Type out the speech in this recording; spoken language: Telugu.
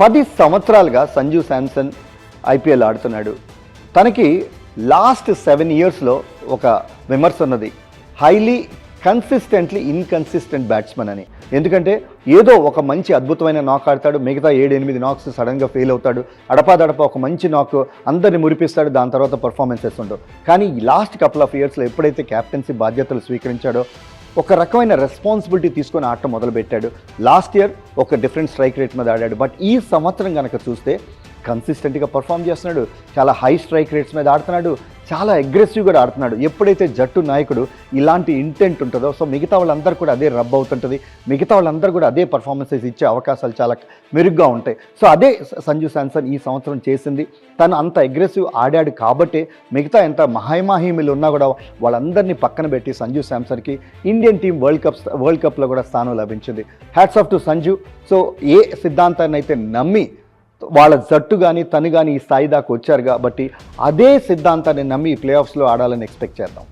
పది సంవత్సరాలుగా సంజు శాంసన్ ఐపీఎల్ ఆడుతున్నాడు. తనకి లాస్ట్ సెవెన్ ఇయర్స్లో ఒక విమర్శ ఉన్నది. హైలీ కన్సిస్టెంట్లీ ఇన్కన్సిస్టెంట్ బ్యాట్స్మెన్ అని. ఎందుకంటే ఏదో ఒక మంచి అద్భుతమైన నాక్ ఆడతాడు మిగతా ఏడు ఎనిమిది నాక్స్ సడన్గా ఫెయిల్ అవుతాడు అడపాదడప ఒక మంచి నాక్ అందరిని మురిపిస్తాడు దాని తర్వాత పర్ఫార్మెన్సెస్ ఉండవు. కానీ ఈ లాస్ట్ కపుల్ ఆఫ్ ఇయర్స్లో ఎప్పుడైతే క్యాప్టెన్సీ బాధ్యతలు స్వీకరించాడో ఒక రకమైన రెస్పాన్సిబిలిటీ తీసుకొని ఆడటం మొదలుపెట్టాడు. లాస్ట్ ఇయర్ ఒక డిఫరెంట్ స్ట్రైక్ రేట్ మీద ఆడాడు. బట్ ఈ సంవత్సరం కనుక చూస్తే కన్సిస్టెంట్గా పర్ఫామ్ చేస్తున్నాడు. చాలా హై స్ట్రైక్ రేట్స్ మీద ఆడుతున్నాడు. చాలా అగ్రెసివ్గా ఆడుతున్నాడు. ఎప్పుడైతే జట్టు నాయకుడు ఇలాంటి ఇంటెంట్ ఉంటుందో సో మిగతా వాళ్ళందరూ కూడా అదే రబ్ అవుతుంటుంది. మిగతా వాళ్ళందరూ కూడా అదే పర్ఫార్మెన్సెస్ ఇచ్చే అవకాశాలు చాలా మెరుగ్గా ఉంటాయి. సో అదే సంజు శాంసన్ ఈ సంవత్సరం చేసింది. తను అంత అగ్రెసివ్ ఆడాడు కాబట్టే మిగతా ఎంత మహామహిమలు ఉన్నా కూడా వాళ్ళందరినీ పక్కన పెట్టి Sanju శాంసన్కి Indian team world cup world కప్లో కూడా స్థానం లభించింది. Hats off to Sanju. So ఏ సిద్ధాంతాన్ని అయితే నమ్మి వాళ్ళ జట్టు కానీ తను కానీ ఈ స్థాయి దాకా వచ్చారు కాబట్టి అదే సిద్ధాంతాన్ని నమ్మి ఈ ప్లే ఆఫ్స్లో ఆడాలని ఎక్స్పెక్ట్ చేద్దాం.